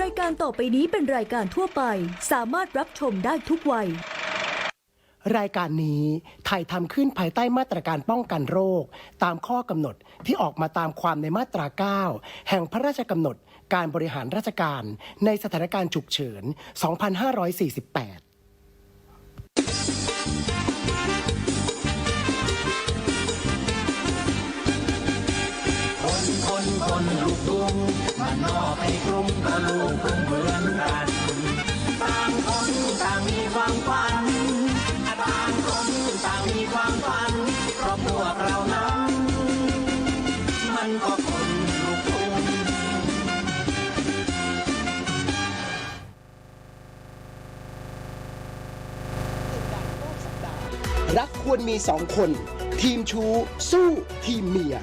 รายการต่อไปนี้เป็นรายการทั่วไป สามารถรับชมได้ทุกวัย รายการนี้ถ่ายทำขึ้นภายใต้มาตรการป้องกันโรค ตามข้อกำหนดที่ออกมาตามความในมาตรา 9 แห่งพระราชกำหนดการบริหารราชการในสถานการณ์ฉุกเฉิน 2548คนคนคนลูกทุ่งมันนอกให้ ก็ลูกกรุงเหมือนกันต่างคนต่างมีความฝันต่างคนต่างมีความฝันเพราะพวกเรานั้นมันก็คนลูกทุ่งรักควรมีสองคน ทีมชู สู้ทีมเมีย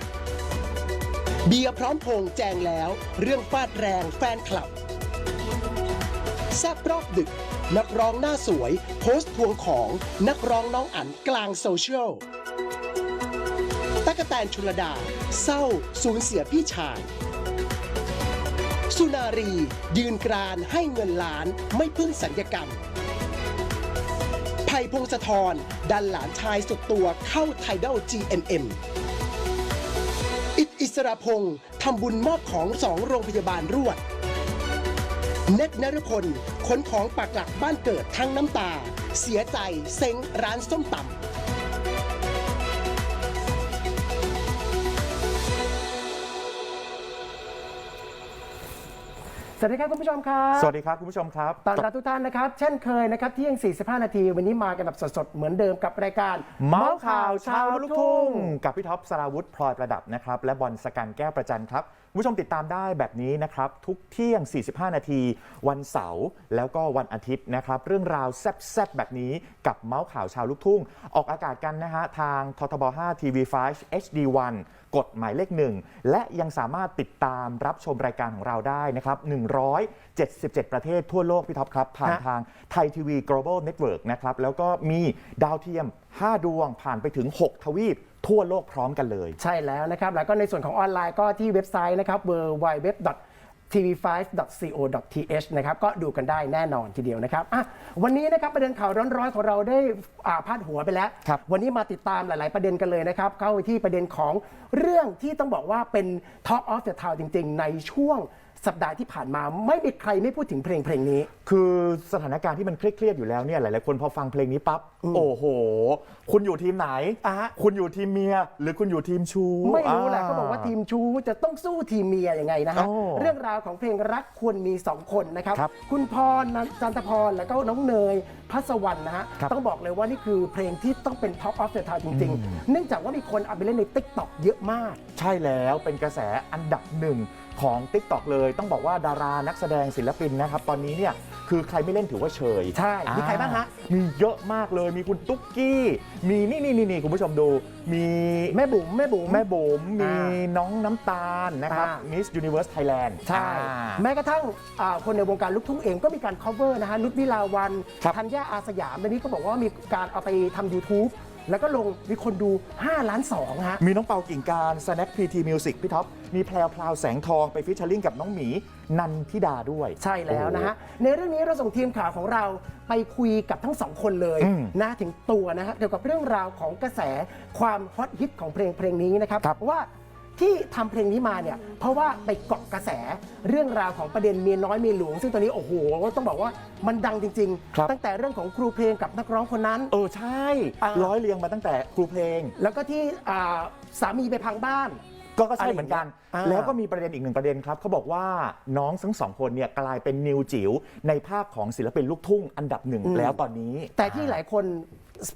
เบียร์พร้อมพงแจงแล้ว เรื่องฟาดแรงแฟนคลับ แซบรอบดึก นักร้องหน้าสวย โพสต์ทวงของนักร้องน้องอั๋นกลางโซเชียลตั๊กแตนชุลดา เศร้า สูญเสียพี่ชาย สุนารี ยืนกรานให้เงินล้านไม่พึ่งสัญญกรรมไผ่พงศธรดันหลานชายสุดตัวเข้าไทดอล GMM อิตอิ สระพงศ์ทำบุญมอบของสองโรงพยาบาลรวด เน็ตนรพลขนของปากหลักบ้านเกิดทั้งน้ำตา เสียใจเซ็งร้านส้มตำ สวัสดีครับคุณผู้ชมครับสวัสดีครับคุณผู้ชมครับตอนรับทุกท่านนะครับ เช่นเคยนะครับเที่ยง 45 นาที วันนี้มากันแบบสดๆ เหมือนเดิมกับรายการ เมาส์ข่าวเชาวลูกทุ่ง กับพี่ท็อปสราวุธพลอยประดับนะครับ และบอลสกันแก้วประจันครับคุณผู้ชมติดตามได้แบบนี้นะครับ ทุกเที่ยง 45 นาที วันเสาร์แล้วก็วันอาทิตย์นะครับ เรื่องราวแซ่บๆ แบบนี้กับเมาส์ข่าวชาวลูกทุ่ง ออกอากาศกันนะฮะทางททบ5ทีวี5 HD1 กฎหมายเลขหนึ่งและยังสามารถติดตามรับชมรายการของเราได้นะครับ 177 ประเทศทั่วโลกพี่ท็อปครับ ผ่านฮะทางไทยทีวี global network นะครับ แล้วก็มีดาวเทียม 5 ดวงผ่านไปถึง 6 ทวีปทั่วโลกพร้อมกันเลย ใช่แล้วนะครับ แล้วก็ในส่วนของออนไลน์ก็ที่เว็บไซต์นะครับ www tv5.co.th นะครับก็ดูกันได้แน่นอนทีเดียวนะครับอะวันนี้นะครับประเด็นข่าวร้อนๆของเราได้อ่าพาดหัวไปแล้ว ครับ วันนี้มาติดตามหลาย ๆ ประเด็นกันเลยนะครับ เข้าไปที่ประเด็นของเรื่องที่ต้องบอกว่าเป็น Talk of the Town จริง ๆ ในช่วง สัปดาห์ที่ผ่านมาไม่มีใครไม่พูดถึงเพลงเพลงนี้ คือสถานการณ์ที่มันเครียดๆอยู่แล้วเนี่ยหลายๆคนพอฟังเพลงนี้ปั๊บโอ้โห คุณอยู่ทีมไหน อะฮะคุณอยู่ทีมเมีย หรือคุณอยู่ทีมชูไม่รู้แหละเขาบอกว่าทีมชูจะต้องสู้ทีมเมียยังไงนะฮะโอ้เรื่องราวของเพลงรักควรมี 2 คนนะครับครับคุณพรนันจันทพรแล้วก็น้องเนยพัสวรรณนะฮะครับต้องบอกเลยว่านี่คือเพลงที่ต้องเป็น Top of the Town จริง ๆ เนื่องจากว่ามีคนเอาไปเล่นใน t ิ k t o k เยอะมาก ใช่แล้วเป็นกระแสอันดับหนึ่ง ของ t ิ k t o k เลยต้องบอกว่าดารานักแสดงศิลปินนะครับตอนนี้เนี่ยคือใครไม่เล่นถือว่าเฉยใช่มีใครบ้างฮะมีเยอะมากเลยมีคุณตุ๊กกี้ มีนี่นี่นี่นี่คุณผู้ชมดู มีแม่บุ๋มแม่บุ๋มแม่บุ๋มมีอ่าน้องน้ำตาลนะครับอ่า Miss Universe Thailand ใช่อ่าแม้กระทั่งอ่าคนในวงการลูกทุ่งเองก็มีการ cover นะฮะนุชวิลาวันครับธัญญาอาสยามในนี้ก็บอกว่ามีการเอาไปทำ YouTube แล้วก็ลงมีคนดู 5 ล้าน2ฮะ มีน้องเปากิ่งการ Snack PT Music พี่ท็อป มีแพลวพลาวแสงทองไปฟิชเชอร์ลิงกับน้องหมี นันทิดาด้วย ใช่แล้วนะฮะ ในเรื่องนี้เราส่งทีมข่าวของเราไปคุยกับทั้งสองคนเลยอืมนะถึงตัวนะฮะเกี่ยวกับเรื่องราวของกระแสความฮอตฮิตของเพลงเพลงนี้นะครับครับว่า ที่ทำเพลงนี้มาเนี่ยเพราะว่าไปเกาะกระแสเรื่องราวของประเด็นเมียน้อยเมียหลวง ซึ่งตอนนี้โอ้โหต้องบอกว่ามันดังจริง ครับ ๆ ตั้งแต่เรื่องของครูเพลงกับนักร้องคนนั้น เออใช่ อ่า ร้อยเรียงมาตั้งแต่ครูเพลง แล้วก็ที่อ่าสามีไปพังบ้าน ก็ก็ใช่เหมือนกันอะไรอย่างเงี้ยแล้วก็มีประเด็นอีกหนึ่งประเด็นครับเขาบอกว่าน้องทั้งสองคนเนี่ยกลายเป็นนิวจิ๋วในภาคของศิลปินลูกทุ่งอันดับหนึ่งอืมแล้วตอนนี้แต่ที่หลายคน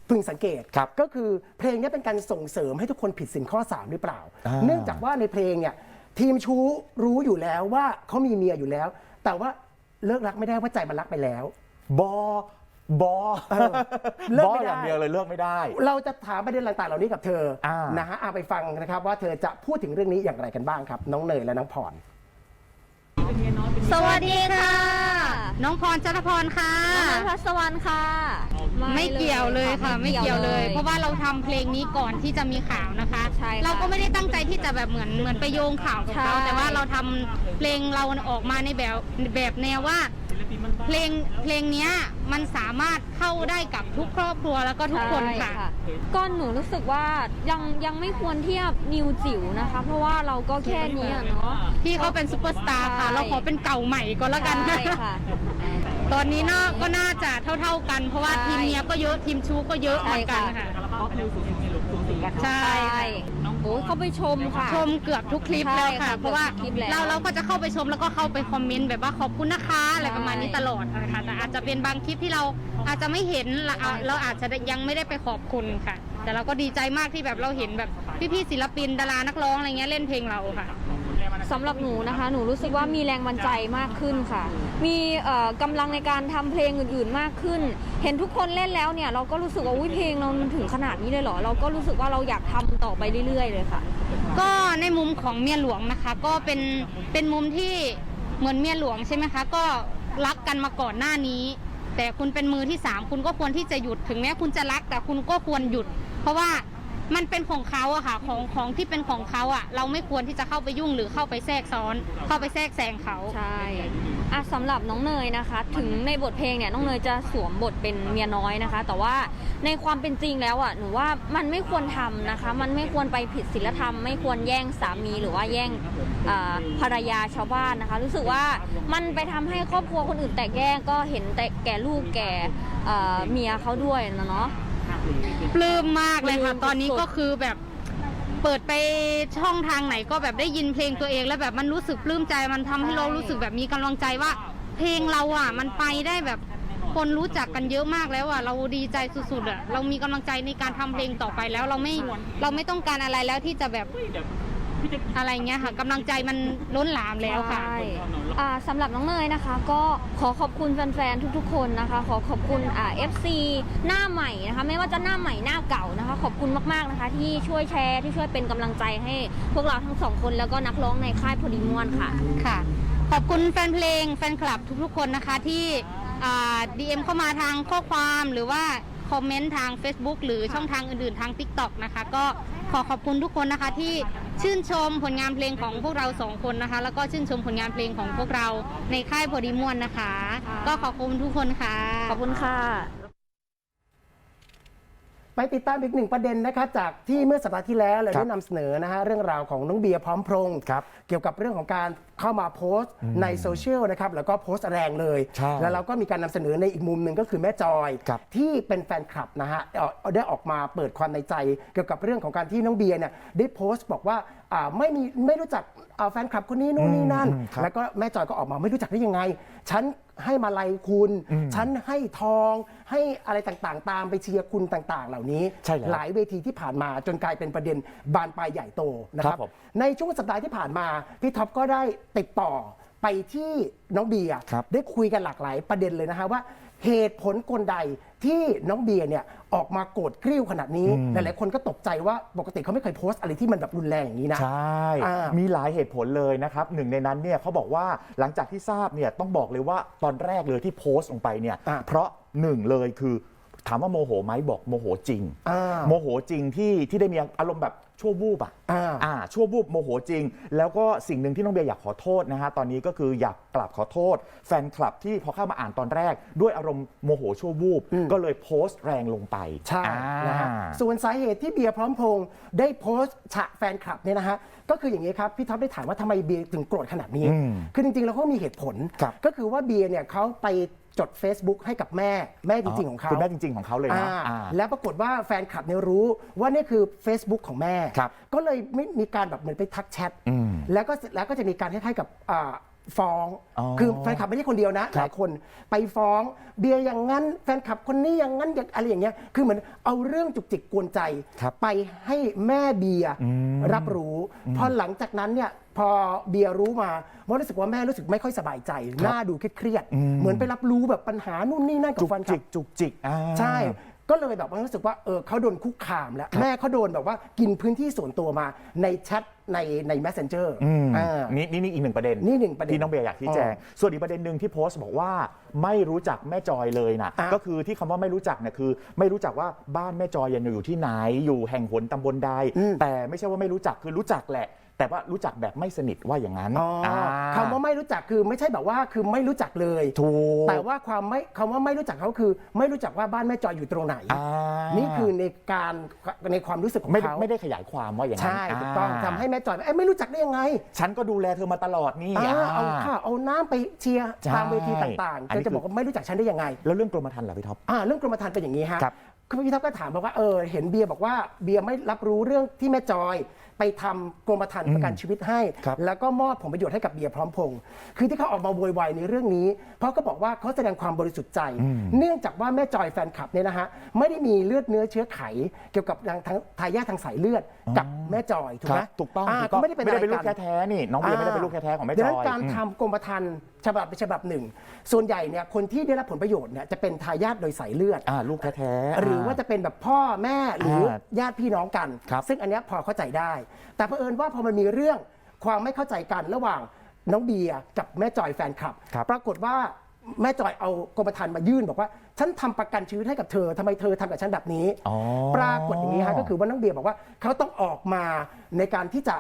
พึงสังเกตครับก็คือเพลงนี้เป็นการส่งเสริมให้ทุกคนผิดสินข้อ 3 หรือเปล่า อ่า เนื่องจากว่าในเพลงเนี่ยทีมชู้รู้อยู่แล้วว่าเขามีเมียอยู่แล้ว แต่ว่าเลิกรักไม่ได้ว่าใจมันรักไปแล้ว บอบอเออเลิกบอไม่ได้อย่างเดียวเลยเลิกไม่ได้ เราจะถามประเด็นต่างๆเหล่านี้กับเธออ่าน นะฮะเอาไปฟังนะครับว่าเธอจะพูดถึงเรื่องนี้อย่างไรกันบ้างครับ น้องเนยและน้องพร สวัสดีค่ะ น้องพรจันทพรค่ะ น้องพัสวรรณค่ะคไม่เกี่ยวเลยค่ะ ไม่เกี่ยวเลย เพราะว่าว่าเราทำเพลงนี้ก่อนที่จะมีข่าวนะคะ ใช่ค่ะเราก็ไม่ได้ตั้งใจที่จะแบบเหมือนเหมือนไปโยงข่าวกับเขาใช่ แต่ว่าเราทำเพลงเราออกมาในแบบแบบแนวว่า เพลงเพลงเนี้ยมันสามารถเข้าได้กับทุกครอบครัวแล้วก็ทุกคนค่ะใช่ก็หนูรู้สึกว่ายังยังไม่ควรเทียบนิวจิ๋วนะคะ เพราะว่าเราก็แค่นี้อะเนาะ พี่เขาเป็นซูเปอร์สตาร์ค่ะ ใช่ เราขอเป็นเก่าใหม่ก็แล้วกันใช่ค่ะ ตอนนี้เนาะก็น่าจะเท่า ๆกัน เพราะว่าใช่ทีมเนี้ยก็เยอะทีมชูก็เยอะเหมือนกันใช่ค่ะค่ะใช่ ใช่โอ้ยเขาไปชมค่ะ ชมเกือบทุกคลิปใช่แล้วค่ะ ค่ะ เพราะว่าเกือบทุกคลิปแล้วเราเราก็จะเข้าไปชมแล้วก็เข้าไปคอมเมนต์แบบว่าขอบคุณนะคะอะไรใช่ประมาณนี้ตลอดนะคะแต่อาจจะเป็นบางคลิปที่เราอาจจะไม่เห็นเราเราอาจจะยังไม่ได้ไปขอบคุณค่ะ แต่เราก็ดีใจมากที่แบบเราเห็นแบบพี่ๆศิลปินดารานักร้องอะไรเงี้ยเล่นเพลงเราค่ะ สำหรับหนูนะคะ หนูรู้สึกว่ามีแรงบันใจมากขึ้นค่ะ มีกำลังในการทำเพลงอื่น ๆ มากขึ้น เห็นทุกคนเล่นแล้วเนี่ย เราก็รู้สึกว่าอุ้ยเพลงเรามันถึงขนาดนี้เลยเหรอ เราก็รู้สึกว่าเราอยากทำต่อไปเรื่อย ๆ เลยค่ะ ก็ในมุมของเมียหลวงนะคะ ก็เป็นเป็นมุมที่เหมือนเมียหลวงใช่ไหมคะ ก็รักกันมาก่อนหน้านี้ แต่คุณเป็นมือที่สามคุณก็ควรที่จะหยุดถึงแม้คุณจะรัก แต่คุณก็ควรหยุด เพราะว่า มันเป็นของเขาอะค่ะของของที่เป็นของเขาอะเราไม่ควรที่จะเข้าไปยุ่งหรือเข้าไปแทรกซ้อน เข้าไปแทรกแซงเขาใช่อะสำหรับน้องเนยนะคะ ถึงในบทเพลงเนี่ยน้องเนยจะสวมบทเป็นเมียน้อยนะคะ แต่ว่าในความเป็นจริงแล้วอะหนูว่ามันไม่ควรทำนะคะ มันไม่ควรไปผิดศีลธรรม ไม่ควรแย่งสามีหรือว่าแย่งภรรยาชาวบ้านนะคะ รู้สึกว่ามันไปทำให้ครอบครัวคนอื่นแตกแยกก็เห็นแต่แก่ลูกแก่เมียเขาด้วยนะเนาะ ปลื้มมากเลยค่ะปลื้มตอนนี้สุดๆก็คือแบบเปิดไปช่องทางไหนก็แบบได้ยินเพลงตัวเอง แล้วแบบมันรู้สึกปลื้มใจมันทำให้เรารู้สึกแบบมีกำลังใจว่า เพลงเราอะ มันไปได้แบบคนรู้จักกันเยอะมากแล้วอะเราดีใจสุดๆอะเรามีกำลังใจในการทำเพลงต่อไปแล้วเราไม่เราไม่ต้องการอะไรแล้วที่จะแบบ อะไรเงี้ยค่ะกำลังใจมันล้นหลามแล้วค่ะ ใช่อ่าสำหรับน้องเนยนะคะ ก็ขอขอบคุณแฟนๆ ทุกๆ คนนะคะ ขอขอบคุณอ่า FC หน้าใหม่นะคะ ไม่ว่าจะหน้าใหม่หน้าเก่านะคะ ขอบคุณมากๆนะคะ ที่ช่วยแชร์ที่ช่วยเป็นกำลังใจให้ พวกเราทั้งสองคนแล้วก็นักร้องในค่ายพอดีม่วนค่ะ ค่ะ ขอบคุณแฟนเพลงแฟนคลับทุกๆคนนะคะที่ดีเอ็มเข้ามาทางข้อความหรือว่า คอมเมนต์ทาง Facebook หรือช่องทางอื่นๆทาง TikTok นะคะ ก็ขอขอบคุณทุกคนนะคะที่ชื่นชมผลงานเพลงของพวกเราสองคนนะคะ แล้วก็ชื่นชมผลงานเพลงของพวกเราในค่ายพอดีม่วนนะคะค่ะก็ขอบคุณทุกคนค่ะ ขอบคุณค่ะ ไปติดตามอีกหนึ่งประเด็นนะครับจากที่เมื่อสัปดาห์ที่แล้วเราครับได้นำเสนอนะฮะเรื่องราวของน้องเบียร์พร้อมพรงษ์ครับเกี่ยวกับเรื่องของการเข้ามาโพสต์ในโซเชียลนะครับแล้วก็โพสต์แรงเลย ใช่แล้วเราก็มีการนำเสนอในอีกมุมหนึ่งก็คือแม่จอย ครับที่เป็นแฟนคลับนะฮะเอ่อได้ออกมาเปิดความในใจ เกี่ยวกับเรื่องของการที่น้องเบียร์เนี่ยได้โพสต์บอกว่าอ่าไม่มีไม่รู้จักอ่าแฟนคลับคนนี้นู่นนี่นั่น อืมครับ แล้วก็แม่จอยก็ออกมาไม่รู้จักได้ยังไง ฉันให้มาลัยคุณอืมฉันให้ทองให้อะไรต่างๆ ตามไปเชียร์คุณต่างๆ เหล่านี้ ใช่แล้วหลายเวทีที่ผ่านมาจนกลายเป็นประเด็นบานปลายใหญ่โตนะคครัรับบผม ในช่วงสัปดาห์ที่ผ่านมา พี่ท็อปก็ได้ ติดต่อไปที่น้องเบียร์ครับ ได้คุยกันหลากหลายประเด็นเลยนะฮะว่า เหตุผลกลใดที่น้องเบียร์เนี่ยออกมาโกรธกริ้วขนาดนี้ หลายๆคนก็ตกใจว่าปกติเขาไม่เคยโพสต์อะไรที่มันแบบรุนแรงอย่างนี้นะ ใช่ อ่ามีมีหลายเหตุผลเลยนะครับหนึ่งในนั้นเนี่ยเขาบอกว่าหลังจากที่ทราบเนี่ยต้องบอกเลยว่าตอนแรกเลยที่โพสต์ลงไปเนี่ยอ่า เพราะหนึ่งเลยคือถามว่าโมโหไหมบอกโมโหจริง อ่า โมโหจริงที่ที่ได้มีอารมณ์แบบ ชั่ววูบอะอ่า อ่าชั่ววูบโมโหจริง แล้วก็สิ่งหนึ่งที่น้องเบียร์อยากขอโทษนะฮะตอนนี้ก็คืออยากกราบขอโทษ แฟนคลับที่พอเข้ามาอ่านตอนแรก ด้วยอารมณ์โมโหชั่ววูบอืมก็เลยโพสต์แรงลงไปใช่อ่า นะฮะส่วนสาเหตุที่เบียร์พร้อมพงษ์ได้โพสต์ฉะแฟนคลับเนี่ยนะฮะ ก็คืออย่างนี้ครับ พี่ท็อปได้ถามว่าทำไมเบียร์ถึงโกรธขนาดนี้ อืมคือจริงๆ แล้วเขามีเหตุผล ครับ ก็คือว่าเบียร์เนี่ยเขาไป จด Facebook ให้กับแม่แม่จริง ๆ ของเขาคุณแม่จริง ๆ ของเขาเลยนะอ่า อ่า แล้วปรากฏว่าแฟนคลับเนี่ยรู้ว่านี่คือ Facebook ของแม่ ครับก็เลยไม่มีการแบบเหมือนไปทักแชทอืมแล้วก็แล้วก็จะมีการคล้ายๆกับอ่าฟ้อง อ๋อคือแฟนคลับไม่ใช่คนเดียวนะคหรับลายคนไปฟ้องเบียร์อย่างนั้นแฟนคลับคนนี้อย่างนั้นอย่างอะไรอย่างเงี้ยคือเหมือนเอาเรื่องจุกจิกกวนใจ ครับไปให้แม่เบียร์อืมรับรู้พอหลังจากนั้นเนี่ย พอเบียร์รู้มาว่ารู้สึกว่าแม่รู้สึกไม่ค่อยสบายใจ หน้าดูเครียดๆอืมเหมือนไปรับรู้แบบปัญหานู่นนี่นั่นกับจุกแฟนคลัจิบกจุกจิกอ่าใช่ก็เลยแบบว่ารู้สึกว่าเออเขาโดนคุกคามแล้ว แม่เขาโดนแบบว่ากินพื้นที่ส่วนตัวมาในแชทในใน messenger อืมอ่านี่นี่นี่อีกหนึ่งประเด็นนี่หนึ่งประเด็นที่น้องเบียร์อยากชี้แจงอ๋อส่วนอีกประเด็นหนึ่งที่โพสต์บอกว่าไม่รู้จักแม่จอยเลยนะอะก็คือที่คำว่าไม่รู้จักเนี่ยคือ ไม่รู้จักว่าบ้านแม่จอยยังอยู่ที่ไหนอยู่แห่งหนตำบลใดอืมแต่ไม่ใช่ว่าไม่รู้จักคือรู้จักแหละ แต่ว่ารู้จักแบบไม่สนิทว่าอย่างนั้นอ๋ออาคำว่าไม่รู้จักคือไม่ใช่แบบว่าคือไม่รู้จักเลย ถูกแต่ว่าความไม่คำว่าไม่รู้จักเขาคือ ไม่รู้จักว่าบ้านแม่จอยอยู่ตรงไหน อ่านี่คือในการในความรู้สึกของไม่ได้เขาไม่ได้ขยายความว่าอย่างนั้นใช่ถูกต้องาทำให้แม่จอยเอ้ยไม่รู้จักได้ยังไงฉันก็ดูแลเธอมาตลอดนี่อ่าเอาอ่าข้าวเอาน้ำไปเชียร์ใช่ตามเวทีต่างๆอันนี้เธอจะคือบอกว่าไม่รู้จักฉันได้ยังไง แล้วเรื่องกรมธรรม์ล่ะพี่ท็อป อ่าเรื่องกรมธรรม์เป็นอย่างนี้ฮะครับ คือพี่ท็อปก็ถามบอกว่าเออเห็นเบียร์บอกว่าเบียร์ไม่รับรู้เรื่องที่แม่จอย ไปทำกรมธรรม์ประกันชีวิตให้ ครับ แล้วก็มอบผลประโยชน์ให้กับเบียร์พร้อมพงษ์คือที่เขาออกมาโวยวายในเรื่องนี้ เพราะก็บอกว่าเขาแสดงความบริสุทธิ์ใจ เนื่องจากว่าแม่จอยแฟนคลับเนี่ยนะฮะไม่ได้มีเลือดเนื้อเชื้อไข เกี่ยวกับทางทางทายาททางสายเลือด กับแม่จอยถูกคไหมรับถูกต้องาถูกต้องก็ไม่ได้เป็นไม่ได้เป็นอะไรลูกกันแท้ๆนี่น้องเบียร์ไม่ได้เป็นลูกแท้ๆของแม่จดังอนั้นยการอืมทำกรมธรรม์ฉบับเป็นฉบับหนึ่ง ส่วนใหญ่เนี่ยคนที่ได้รับผลประโยชน์เนี่ยจะเป็นทายาทโดยสายเลือด อ่าลูกแท้ๆ หรือว่าจะเป็นแบบพ่อแม่หรืออาญาติพี่น้องกัน ครับซึ่งอันเนี้ยพอเข้าใจได้ แต่เผอิญว่าพอมันมีเรื่องความไม่เข้าใจกันระหว่างน้องเบียร์กับแม่จอยแฟนคลับ ครับปรากฏว่าแม่จอยเอากรมธรรม์มายื่นบอกว่า ฉันทำประกันชีวิตให้กับเธอทำไมเธอทำกับฉันแบบนี้ อ๋อ ปรากฏอย่างนี้ฮะก็คือว่าน้องเบียร์บอกว่าเขาต้องออกมาในการที่จะ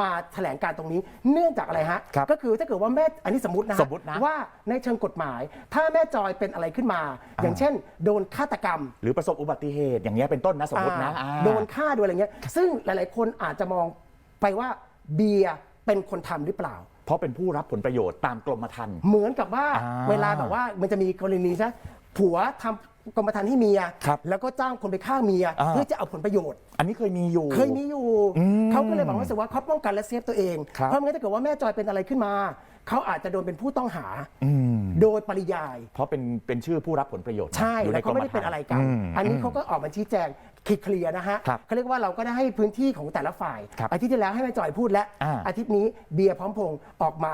มาแถลงการตรงนี้ เนื่องจากอะไรฮะ ครับก็คือถ้าเกิดว่าแม่อันนี้สมมตินะฮะสมมุตินะว่าในเชิงกฎหมาย ถ้าแม่จอยเป็นอะไรขึ้นมาอย่างเช่น โดนฆาตกรรม หรือประสบอุบัติเหตุอย่างเงี้ยเป็นต้นนะสมมตินะอ่าอ่าโดนฆ่าโดนอะไรเงี้ย ซึ่งหลาย ๆ คนอาจจะมองไปว่าเบียร์เป็นคนทำหรือเปล่า เพราะเป็นผู้รับผลประโยชน์ตามกรมธรรม์ เหมือนกับว่าอ่าเวลาแบบว่ามันจะมีกรณีใช่ไหม ผัวทำกรมธรรม์ให้เมีย ครับแล้วก็จ้างคนไปฆ่าเมีย อ่า เพื่อจะเอาผลประโยชน์ อันนี้เคยมีอยู่ เคยมีอยู่ อืมเขาก็เลยบอกว่ารู้สึกว่าเขาป้องกันและเซฟตัวเอง ครับ เพราะไม่งั้นถ้าเกิดว่าแม่จอยเป็นอะไรขึ้นมา เขาอาจจะโดนเป็นผู้ต้องหา อืมโดยปริยาย เพราะเป็นเป็นชื่อผู้รับผลประโยชน์นะใช่อยู่แล้วเขาไม่ได้กเป็นอะไรกัน ม อันนี้เขาก็ออกมาชี้แจงเคลียร์นะฮะครับเขาเรียกว่าเราก็ได้ให้พื้นที่ของแต่ละฝ่าย ครับอาทิตย์ที่แล้วให้แม่จอยพูดแล้วอ่า อาทิตย์นี้เบียร์พร้อมพงษ์ออกมา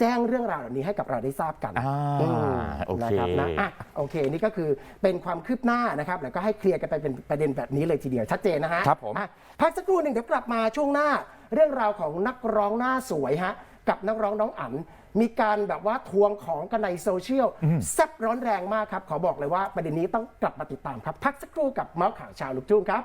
แจ้งเรื่องราวเหล่านี้ให้กับเราได้ทราบกันอ่ามโอเค นะครับนะอะโอเค นี่ก็คือเป็นความคืบหน้านะครับ แล้วก็ให้เคลียร์กันไปเป็นประเด็นแบบนี้เลยทีเดียวชัดเจนนะฮะครับผม อะพักสักครู่หนึ่งเดี๋ยวกลับมาช่วงหน้า เรื่องราวของนักร้องหน้าสวยฮะกับนักร้องน้องอั๋นมีการแบบว่าทวงของกันในโซเชียลแซ่บร้อนแรงมากครับ ขอบอกเลยว่าประเด็นนี้ต้องกลับมาติดตามครับพักสักครู่กับเมาส์ข่าวชาวลูกทุ่งครับ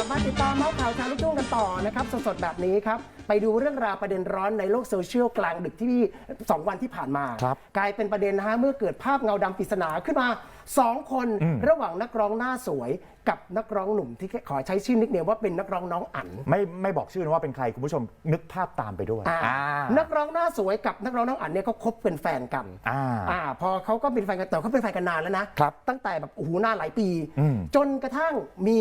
กลับมาติดตามเมาส์ข่าวชาวลูกทุ่งกันต่อนะครับสดๆแบบนี้ครับ ไปดูเรื่องราวประเด็นร้อนในโลกโซเชียลกลางดึกที่ 2 วันที่ผ่านมา ครับกลายเป็นประเด็นนะฮะเมื่อเกิดภาพเงาดำปริศนาขึ้นมา 2 คนอืม ระหว่างนักร้องหน้าสวยกับนักร้องหนุ่มที่ขอใช้ชื่อนิกเนมว่าเป็นนักร้องน้องอั๋น ไม่ไม่บอกชื่อนะว่าเป็นใครคุณผู้ชมนึกภาพตามไปด้วยอ่าอ่านักร้องหน้าสวยกับนักร้องน้องอั๋นเนี่ยเขาคบเป็นแฟนกันอ่า อ่าพอเขาก็เป็นแฟนกันแต่เขาเป็นแฟนกันนานแล้วนะครับตั้งแต่แบบโอ้โหนานหลายปี อืมจนกระทั่งมี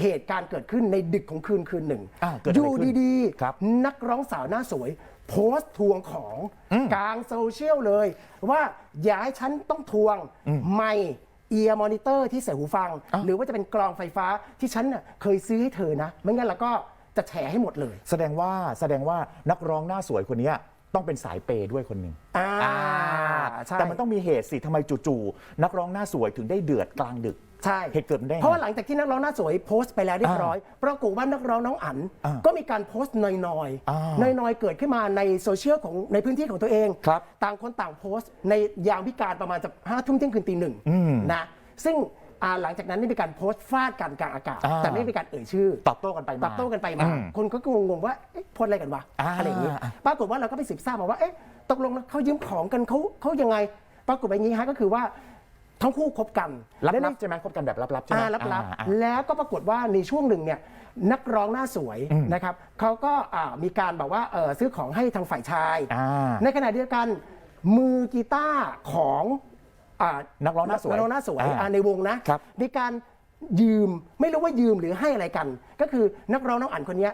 เหตุการณ์เกิดขึ้นในดึกของคืนคืนหนึ่งอ่าเกิดออะไรยู่ขึ้นดีครับๆ นักร้องสาวหน้าสวย โพสต์ทวงของอืมกลางโซเชียลเลย ว่าอย่าให้ฉันต้องทวงอืมไม่เอียร์มอนิเตอร์ที่ใส่หูฟัง อ้าว หรือว่าจะเป็นกรองไฟฟ้าที่ฉันน่ะเคยซื้อให้เธอนะ ไม่งั้นเราก็จะแฉให้หมดเลย แสดงว่าแสดงว่านักร้องหน้าสวยคนเนี้ยต้องเป็นสายเปย์ด้วยคนหนึ่งอ่าอ่าใช่ แต่มันต้องมีเหตุสิทำไมจู่ๆนักร้องหน้าสวยถึงได้เดือดกลางดึก ใช่เหตุเกิดมันได้ไง เพราะว่าหลังจากที่นักร้องหน้าสวยโพสต์ไปแล้วเรียบร้อย ปรากฏว่านักร้องน้องอั๋นอ่าก็มีการโพสต์นอยอ่าๆนอยๆเกิดขึ้นมาในโซเชียลของในพื้นที่ของตัวเอง ครับต่างคนต่างโพสต์ ในยามวิการประมาณจะห้าทุ่มเที่ยงคืนตีหนึ่งอืมนะซึ่งอ่าหลังจากนั้นได้มีการโพสต์ฟาดกันกลางอากาศ อ่า แต่ไม่มีการเอ่ยชื่อ ตอบโต้กันไปมา ตอบโต้กันไปมา อืมคนก็งงๆว่าเอ๊ะโพสต์อะไรกันวะอ่าอะไรอย่างนี้ปรากฏว่าเราก็ไปสืบทราบมาว่า เอ๊ะ ตกลงแล้วเขายืมของกันเขาเขายังไง ปรากฏว่าอย่างนี้ฮะก็คือว่า ทั้งคู่คบกันลัและในบๆใช่ไหมคบกันแบบลับๆใช่ไหมอ่าลับอ่าอ่า ๆแล้วก็ปรากฏว่าในช่วงหนึ่งเนี่ยนักร้องหน้าสวยอืม นะครับเขาก็อ่ามีการแบบว่าเอ่อซื้อของให้ทางฝ่ายชาย อ่าในขณะเดียวกันมือกีตาร์ของอ่า นักร้องหน้าสวย นักร้องหน้าสวยอ่าอ่าในวงนะครับมีการยืมไม่รู้ว่ายืมหรือให้อะไรกัน ก็คือนักร้องน้องอั๋นคนเนี้ย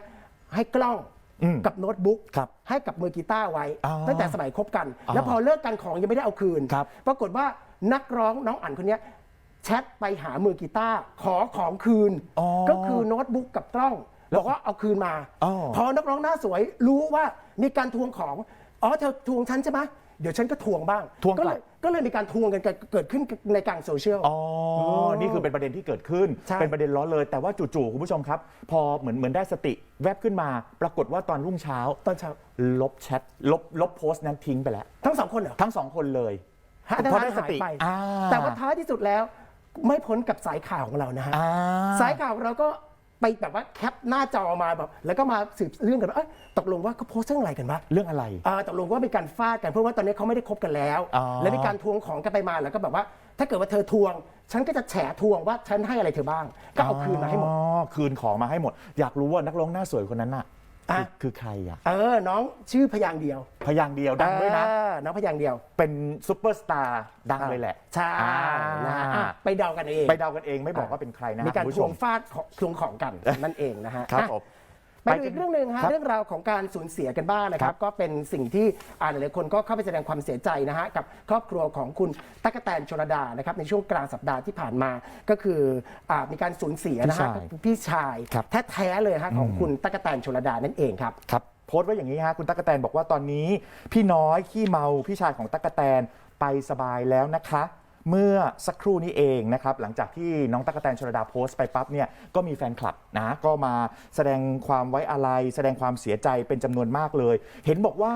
ให้กล้องอืม กับโน้ตบุ๊กครับให้กับมือกีตาร์ไว้ อ๋อตั้งแต่สมัยคบกัน อ๋อแล้วพอเลิกกันของยังไม่ได้เอาคืน ครับปรากฏว่า นักร้องน้องอั๋นคนเนี้ยแชทไปหามือกีตาร์ขอของคืน อ๋อก็คือโน้ตบุ๊กกับกล้องแล้วบอกว่าเอาคืนมาอ๋อ พอนักร้องหน้าสวยรู้ว่ามีการทวงของอ๋อเธอทวงฉันใช่ไหมเดี๋ยวฉันก็ทวงบ้างทวงกลับ ก็เลยก็เลยมีการทวงกันเกิดขึ้นในกลางโซเชียล อ๋ออนี่คือเป็นประเด็นที่เกิดขึ้น ใช่ เป็นประเด็นร้อนเลย แต่ว่าจู่ๆ คุณผู้ชมครับ พอเหมือนเหมือนได้สติแวบขึ้นมา ปรากฏว่าตอนรุ่งเช้า ตอนเช้าลบแชท ลบลบโพสต์นั้นทิ้งไปแล้ว ทั้งสองคนเหรอ ทั้งสองคนเลย ฮะพอได้สติหายไป อ่า แต่ว่าท้ายที่สุดแล้วไม่พ้นกับสายข่าวของเรานะฮะ อ่า สายข่าวของเราก็ไปแบบว่าแคปหน้าจอมาแบบ แล้วก็มาสืบเรื่องกันว่าเอ้ยตกลงว่าเขาโพสต์เรื่องอะไรกันวะเรื่องอะไรเออตกลงว่ามีการฟาดกันเพราะว่าตอนนี้เขาไม่ได้คบกันแล้ว อ๋อ และมีการทวงของกันไปมาแล้วก็แบบว่า ถ้าเกิดว่าเธอทวง ฉันก็จะแฉทวงว่าฉันให้อะไรเธอบ้าง ก็เอาคืนมาให้หมด อ๋อคืนของมาให้หมด อยากรู้ว่านักร้องหน้าสวยคนนั้นน่ะ อะ คือคือใครอะ เออ น้องชื่อพยางค์เดียวพยางค์เดียวดังด้วยนะเออน้องพยางค์เดียวเป็นซุปเปอร์สตาร์ดังเลยแหละใช่อ่านะฮะอะไปเดากันเอง ไปเดากันเองไม่บอกว่าเป็นใครนะมีการคุณทผู้ชวม งฟาดของทวงของกันนั่นเองนะฮะครับอะผม ไปดูอีกเรื่องหนึ่งครัฮะบเรื่องราวของการสูญเสียกันบ้างนะคครัรับบก็เป็นสิ่งที่อ่าหลายๆคนก็เข้าไปแสดงความเสียใจนะฮะกับครอบครัวของคุณตั๊กแตนชลดานะครับในช่วงกลางสัปดาห์ที่ผ่านมาก็คืออ่ามีการสูญเสียนะฮะพี่ชายพี่ชายครับแท้ๆเลยฮะของคุณตั๊กแตนชลดานั่นเองครับครับโพสต์ไว้อย่างนี้ฮะคุณตั๊กแตนบอกว่าตอนนี้ พี่น้อยขี้เมาพี่ชายของตั๊กแตนไปสบายแล้วนะคะ เมื่อสักครู่นี้เองนะครับหลังจากที่น้องตั๊กแตนชลดาโพสต์ไปปั๊บเนี่ยก็มีแฟนคลับนะก็มาแสดงความไว้อาลัยแสดงความเสียใจเป็นจำนวนมากเลย เห็นบอกว่า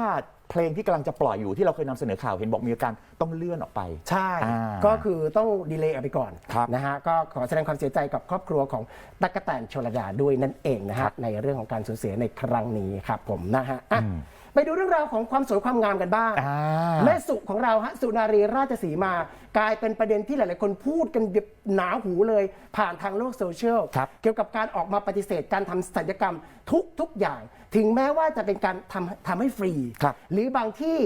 เพลงที่กำลังจะปล่อยอยู่ที่เราเคยนำเสนอข่าวเห็นบอกมีการต้องเลื่อนออกไป ใช่ อ่าก็คือต้องดีเลย์ไปก่อนครับนะฮะก็ขอแสดงความเสียใจกับครอบครัวของตั๊กแตนชลดาด้วยนั่นเองนะครัฮะบ ในเรื่องของการสูญเสียในครั้งนี้ครับผมนะฮะอะ ไปดูเรื่องราวของความสวยความงามกันบ้าง อ่า แม่สุของเราฮะสุนารีราชสีมา กลายเป็นประเด็นที่หลาย ๆ คนพูดกันแบบหนาหูเลย ผ่านทางโลกโซเชียลครับ เกี่ยวกับการออกมาปฏิเสธการทำศัลยกรรมทุกทุกอย่าง ถึงแม้ว่าจะเป็นการทำทำให้ฟรี ครับ หรือบางที่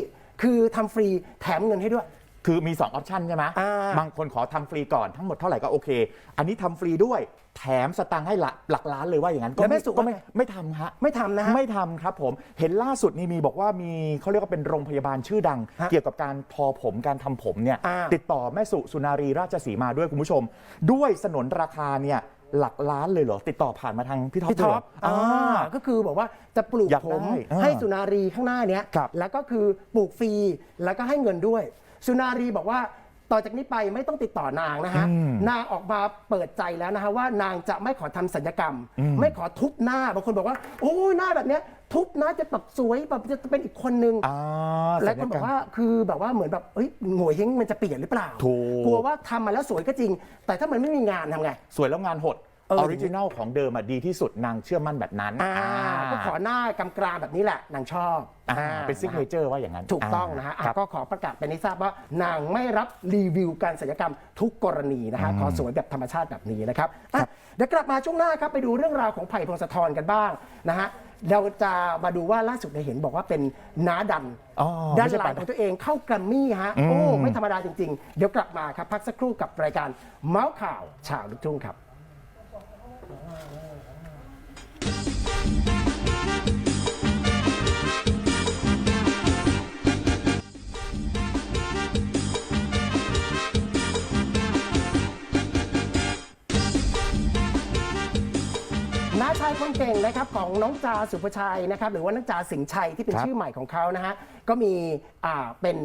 คือทำฟรีแถมเงินให้ด้วย คือมี 2 ออปชันใช่ไหมอ่าบางคนขอทำฟรีก่อนทั้งหมดเท่าไหร่ก็โอเค อันนี้ทำฟรีด้วย แถมสตังค์ให้หลักหลักล้านเลยว่าอย่างนั้นก็แล้วแม่ไม่สุก็ไม่ว่าไง ไม่ทำฮะ ไม่ทำนะฮะ ไม่ทำครับผม เห็นล่าสุดนี่มีบอกว่ามีเขาเรียกว่าเป็นโรงพยาบาลชื่อดัง ฮะเกี่ยวกับการทอผมการทำผมเนี่ยอ่า ติดต่อแม่สุสุนารีราชสีมาด้วยคุณผู้ชม ด้วยสนนราคาเนี่ยหลักล้านเลยเหรอ ติดต่อผ่านมาทางพี่ท็อปพี่ท็อปเลยเหรออ่า อ่าก็คือบอกว่าจะปลูกอยากผมได้อ่าให้สุนารีข้างหน้าเนี้ย ครับแล้วก็คือปลูกฟรี แล้วก็ให้เงินด้วย สุนารีบอกว่า ต่อจากนี้ไปไม่ต้องติดต่อนางนะฮะ อืมนางออกมาเปิดใจแล้วนะฮะว่านางจะไม่ขอทำสัญญกรรม อืม ไม่ขอทุบหน้าบางคนบอกว่าโอ้ยหน้าแบบเนี้ยทุบหน้าจะแบบสวยแบบจะเป็นอีกคนนึง อ่าและคนศัลยบรอรมกว่าคือแบบว่าเหมือนแบบเอ้ยโง่เฮงมันจะเปลี่ยนหรือเปล่า ถูก กลัวว่าทำมาแล้วสวยก็จริง แต่ถ้ามันไม่มีงานทำไง สวยแล้วงานหด เอออ อริจินัลของเดิมอะดีที่สุดนางเชื่อมั่นแบบนั้นอ่าอ่าก็ขอหน้ากำกราแบบนี้แหละนางชอบอ่าอ่าเป็นซิกเนเจอร์ว่าอย่างนั้นถูกต้องนะฮะอะครับ ก็ขอประกาศเป็นให้ทราบว่านางไม่รับรีวิวการศัลยกรรมทุกกรณีนะฮะอืมขอสวยแบบธรรมชาติแบบนี้นะครับอะครับเดี๋ยวกลับมาช่วงหน้าครับไปดูเรื่องราวของไผ่พงศธรกันบ้างนะฮะเราจะมาดูว่าล่าสุดเนี่ยเห็นบอกว่าเป็นน้าดันอ๋อด้านไม่ใช่หลังปะของตัวเองเข้าแกรมมี่ฮะอืมโอ้ไม่ธรรมดาจริง ๆ เดี๋ยวกลับมาครับพักสักครู่กับรายการเมาส์ข่าวชาวลูกทุ่งครับ Uh, uh. น้าชายคนเก่งนะครับของน้องจาสุภชัยนะครับหรือว่าน้องจาสิงห์ชัยที่เป็นครับชื่อใหม่ของเขานะฮะก็มีอ่าเป็น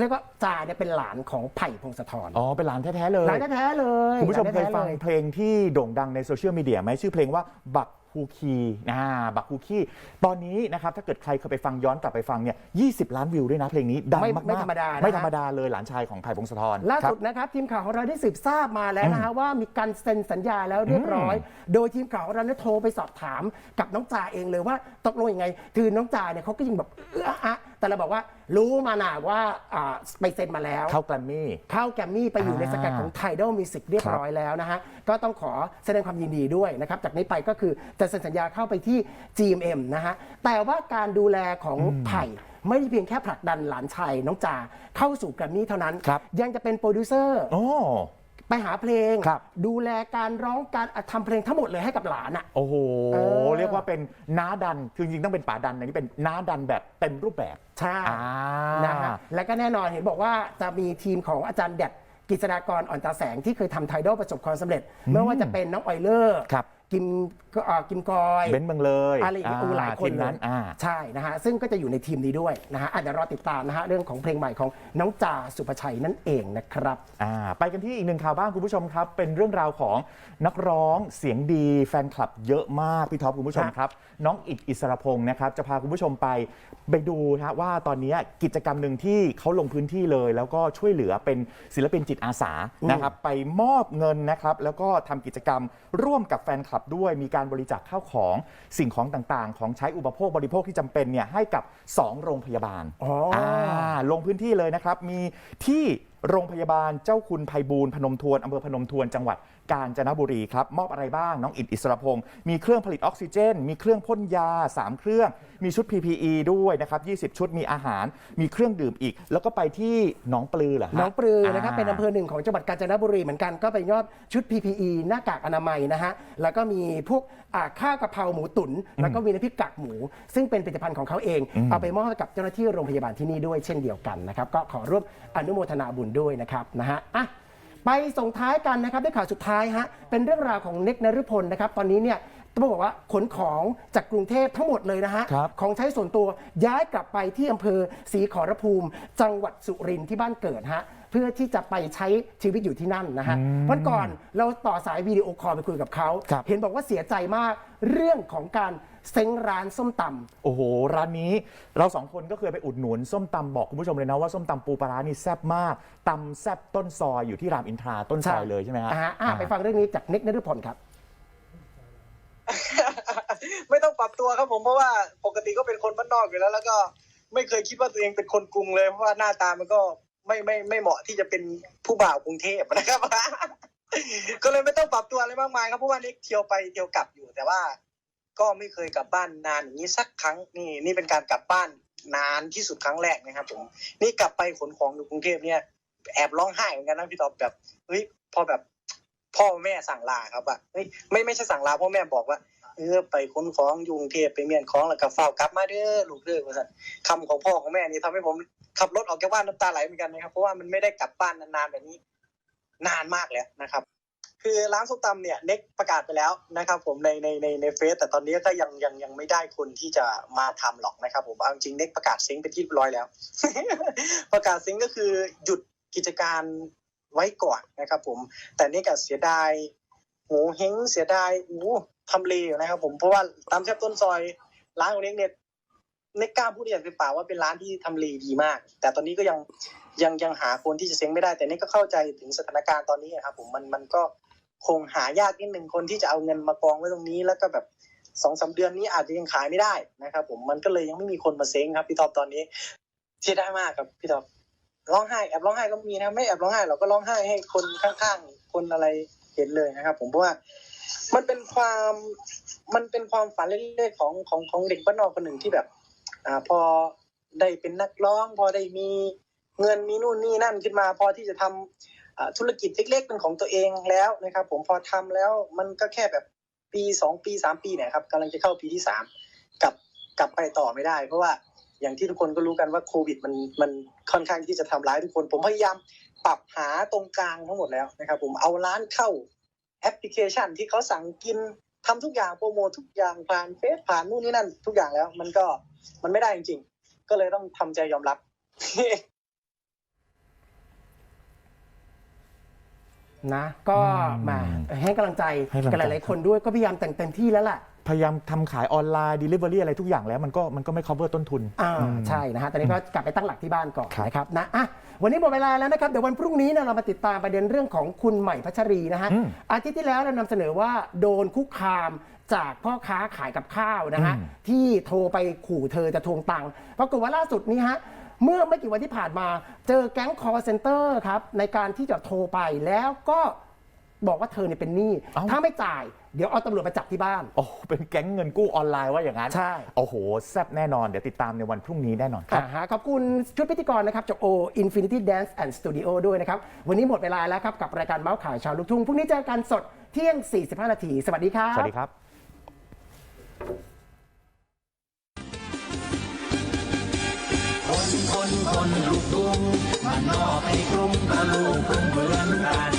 เรียกว่าจาเนี่ยเป็นหลานของไผ่พงศธรอ๋อเป็นหลานแท้ๆเลย หลานแท้ๆเลยคุณผู้ชมหลานเคยแท้ๆฟังลเพลงที่โด่งดังในโซเชียลมีเดียไหมชื่อเพลงว่าบัก ฮูคีนะบักฮูคีตอนนี้นะครับถ้าเกิดใครเคยไปฟังย้อนกลับไปฟังเนี่ย20 ล้านวิวด้วยนะเพลงนี้ดังไม่มากๆไม่ธรรมดานะ ไม่ธรรมดาเลยหลานชายของไผ่พงศธรล่าครับสุดนะครับทีมข่าวของเราได้สืบทราบมาแล้วนะฮะว่ามีการเซ็นสัญญาแล้วเรียบร้อย โดยทีมข่าวของเราเนี่ยโทรไปสอบถามกับน้องจาเองเลยว่าตกลงยังไงคือน้องจาเนี่ยเขาก็ยังแบบเอออะ แต่เราบอกว่ารู้มาหนาว่าอ่าไปเซ็นมาแล้ว เข้าแกรมมี่ เข้าแกรมมี่ไปอยู่ในอ่าสกัดของ Tidal Music เรียบร้อยแล้วนะฮะ ก็ต้องขอแสดงความยินดีด้วยนะครับ จากนี้ไปก็คือจะเซ็นสัญญาเข้าไปที่ GMM นะฮะ แต่ว่าการดูแลของไผ่ไม่ได้เพียงแค่ผลักดันหลานชายน้องจาเข้าสู่แกรมมี่เท่านั้น ครับ ยังจะเป็นโปรดิวเซอร์ โอ้ ไปหาเพลง ครับ ดูแลการร้องการทำเพลงทั้งหมดเลยให้กับหลานอะ โอ้โห เออ เรียกว่าเป็นน้าดัน คือจริงๆต้องเป็นป๋าดันอันนี้เป็นน้าดันแบบเต็มรูปแบบใช่ อ่านะฮะและก็แน่นอนเห็นบอกว่าจะมีทีมของอาจารย์แดดกิจดากรอ่อนตาแสงที่เคยทำไทดอลประสบความสำเร็จ ไม่ว่าจะเป็นน้องออยเลอร์ ครับ กิม เอ่อกิมกอย เบนซ์เมืองเลยอะไรอย่างเงี้ยอูหลายคนทีมนั้นเลยอ่า ใช่นะฮะซึ่งก็จะอยู่ในทีมนี้ด้วยนะฮะอาจจะเดี๋ยวรอติดตามนะฮะเรื่องของเพลงใหม่ของน้องจ่าสุภชัยนั่นเองนะครับ อ่าไปกันที่อีกหนึ่งข่าวบ้างคุณผู้ชมครับ เป็นเรื่องราวของนักร้องเสียงดีแฟนคลับเยอะมาก พี่ท็อปคุณผู้ชมครับ น้องอิดอิสรพงศ์นะครับ จะพาคุณผู้ชมไปไปดูนะฮะว่าตอนนี้กิจกรรมหนึ่งที่เขาลงพื้นที่เลย แล้วก็ช่วยเหลือเป็นศิลปินจิตอาสานะครับไปมอบเงินนะครับแล้วก็ทำกิจกรรมร่วมกับแฟนคลับด้วยมีการบริจาคข้าวของสิ่งของต่างๆ ของใช้อุปโภคบริโภคที่จำเป็นเนี่ยให้กับ 2 โรงพยาบาลอ๋ออ่าลงพื้นที่เลยนะครับ มีที่โรงพยาบาลเจ้าคุณภัยบูลย์พนมทวนอำเภอพนมทวนจังหวัด กาญจนบุรีครับมอบอะไรบ้างน้องอิดอิสรพงศ์มีเครื่องผลิตออกซิเจน มีเครื่องพ่นยา 3 เครื่อง มีชุด PPE ด้วยนะครับ20 ชุดมีอาหาร มีเครื่องดื่มอีก แล้วก็ไปที่หนองปลือเหรอฮะ น้องปลือนะครับเป็นอำเภอหนึ่งของจังหวัดกาญจนบุรีเหมือนกันก็ไปยอดชุด PPE หน้ากากอนามัยนะฮะแล้วก็มีพวกอ่าข้าวกะเพราหมูตุ๋นแล้วก็มีน้ำพริกกากหมู ซึ่งเป็นผลิตภัณฑ์ของเขาเอง เอาไปมอบให้กับเจ้าหน้าที่โรงพยาบาลที่นี่ด้วยเช่นเดียวกันนะครับก็ขอร่วมอนุโมทนาบุญด้วยนะครับนะฮะอะ ไปส่งท้ายกันนะครับด้วยข่าวสุดท้ายฮะเป็นเรื่องราวของเน็กนฤพลนะครับตอนนี้เนี่ยต้องบอกว่าขนของจากกรุงเทพทั้งหมดเลยนะฮะครับของใช้ส่วนตัวย้ายกลับไปที่อำเภอศรีขอรภูมิ จังหวัดสุรินทร์ที่บ้านเกิดฮะ เพื่อที่จะไปใช้ชีวิตอยู่ที่นั่นนะฮะวันก่อนเราต่อสายวิดีโอคอลไปคุยกับเขา ครับ เห็นบอกว่าเสียใจมากเรื่องของการเซ้งร้านส้มตำ โอ้โห ร้านนี้เราสองคนก็เคยไปอุดหนุนส้มตำบอกคุณผู้ชมเลยนะว่าส้มตำปูปลาร้านี่แซ่บมากตำแซ่บต้นซอยอยู่ที่รามอินทราต้นซอยเลยใช่ไหมฮะอ่าอ่าไปฟังเรื่องนี้จากเน็กนฤพลครับ ไม่ต้องปรับตัวครับผมเพราะว่าปกติก็เป็นคนบ้านนอกอยู่แล้ว แล้วก็ไม่เคยคิดว่าตัวเองเป็นคนกรุงเลยเพราะว่าหน้าตามันก็ ไม่ไม่ไม่เหมาะที่จะเป็นผู้บ่าวกรุงเทพนะครับ ก็เลยไม่ต้องปรับตัวอะไรมากมายครับเพราะว่านี่เที่ยวไปเที่ยวกลับอยู่ แต่ว่า ก็ไม่เคยกลับบ้านนานอย่างนี้สักครั้งนี่นี่เป็นการกลับบ้านนานที่สุดครั้งแรกนะครับผมนี่กลับไปขนของอยู่กรุงเทพเนี่ยแอบร้องไห้เหมือนกันนะพี่ตอบแบบเฮ้ยพอแบบพ่อแม่สั่งลาครับว่าเฮ้ยไม่ไม่ใช่สั่งลาพ่อแม่บอกว่าเออไปขนของยุงเทพไปเมียนของแล้วก็เฝ้ากลับมาเด้อลูกเด้อว่าซั่นคำของพ่อของแม่นี่ทำให้ผม ขับรถออกจากบ้านน้ำตาไหลเหมือนกันนะครับ เพราะว่ามันไม่ได้กลับบ้านนานๆแบบนี้ นานมากแล้วนะครับ คือร้านส้มตำเนี่ยเน็กประกาศไปแล้วนะครับ ผมในในในในเฟซแต่ตอนนี้ก็ยังยังยังไม่ได้คนที่จะมาทำหรอกนะครับ ผมเอาจริงเน็กประกาศเซ็งไปที่ร้อยแล้ว ประกาศเซ็งก็คือหยุดกิจการไว้ก่อนนะครับ ผม แต่นี่ก็เสียดายโหเฮงเสียดายโอ้ทำเลอยู่นะครับ ผมเพราะว่าตามแทบต้นซอยร้านของเน็กเนี่ย เน็กล้าพูดอย่างเต็มปากว่าเป็นร้านที่ทำเลดีมาก แต่ตอนนี้ก็ยังยังยังหาคนที่จะเซ็งไม่ได้ แต่น็กก็เข้าใจถึงสถานการณ์ตอนนี้อะครับ ผมมันมันก็คงหายากนิดหนึ่งคนที่จะเอาเงินมากองไว้ตรงนี้ แล้วก็แบบสองสามเดือนนี้อาจจะยังขายไม่ได้นะครับ ผมมันก็เลยยังไม่มีคนมาเซ็งครับพี่ท็อปตอนนี้เสียดายมากครับพี่ท็อปร้องไห้แอบร้องไห้ก็มีนะไม่แอบร้องไห้เราก็ร้องไห้ให้คนข้างๆคนอะไรเห็นเลยนะครับ ผมเพราะว่ามันเป็นความมันเป็นความฝันเล็กๆของของของเด็กบ้านนอกคนหนึ่งที่แบบ อ่าพอได้เป็นนักร้อง พอได้มีเงินมีนู่นนี่นั่นขึ้นมา พอที่จะทำอ่าธุรกิจเล็กๆเป็นของตัวเองแล้วนะครับ ผมพอทำแล้วมันก็แค่แบบปีสองปีสามปีเนี่ยครับกำลังจะเข้าปีที่สามกลับกลับไปต่อไม่ได้ เพราะว่าอย่างที่ทุกคนก็รู้กันว่าโควิดมันมันค่อนข้างที่จะทำร้ายทุกคน ผมพยายามปรับหาตรงกลางทั้งหมดแล้วนะครับ ผมเอาร้านเข้าแอปพลิเคชันที่เขาสั่งกินทำทุกอย่างโปรโมททุกอย่างผ่านเฟซผ่านนู่นนี่นั่นทุกอย่างแล้ว มันก็ มันไม่ได้จริง ๆ ก็เลยต้องทำใจยอมรับนะก็อืมมาให้กำลังใจให้กำลังใจกับหลายๆคนด้วยก็พยายามแต่งเต็มที่แล้วล่ะ พยายามทำขายออนไลน์ Delivery อะไรทุกอย่างแล้วมันก็มันก็ไม่ cover ต้นทุนอ่าอืมใช่นะฮะตอนนี้ก็กลับไปตั้งหลักที่บ้านก่อนครับนะครับนะอะวันนี้หมดเวลาแล้วนะครับ เดี๋ยววันพรุ่งนี้เนี่ยเรามาติดตามประเด็นเรื่องของคุณใหม่พัชรีนะฮะอืมอาทิตย์ที่แล้วเรานำเสนอว่าโดนคุกคาม จากพ่อค้าขายกับข้าวนะฮะอืม ที่โทรไปขู่เธอจะทวงตังค์ปรากฏว่าล่าสุดนี้ฮะเมื่อไม่กี่วันที่ผ่านมา เจอแก๊งคอร์เซนเตอร์ครับในการที่จะโทรไปแล้วก็บอกว่าเธอเนี่ยเป็นหนี้เอ้า ถ้าไม่จ่ายเดี๋ยวเอาตำรวจมาจับที่บ้าน โอ้โหเป็นแก๊งเงินกู้ออนไลน์ว่าอย่างนั้นใช่ โอ้โห แซ่บแน่นอน เดี๋ยวติดตามในวันพรุ่งนี้แน่นอนครับ อ่าฮะขอบคุณชุดพิธีกรนะครับจากโอ Infinity Dance and Studio ด้วยนะครับ วันนี้หมดเวลาแล้วครับ กับรายการเมาส์ข่าวชาวลูกทุ่งพรุ่งนี้เจอกันสดเที่ยง 45 นาที สวัสดีครับ สวัสดีครับ คนคนคนลูกทุ่งมันนอกให้กรุงก็ลูกกรุงเห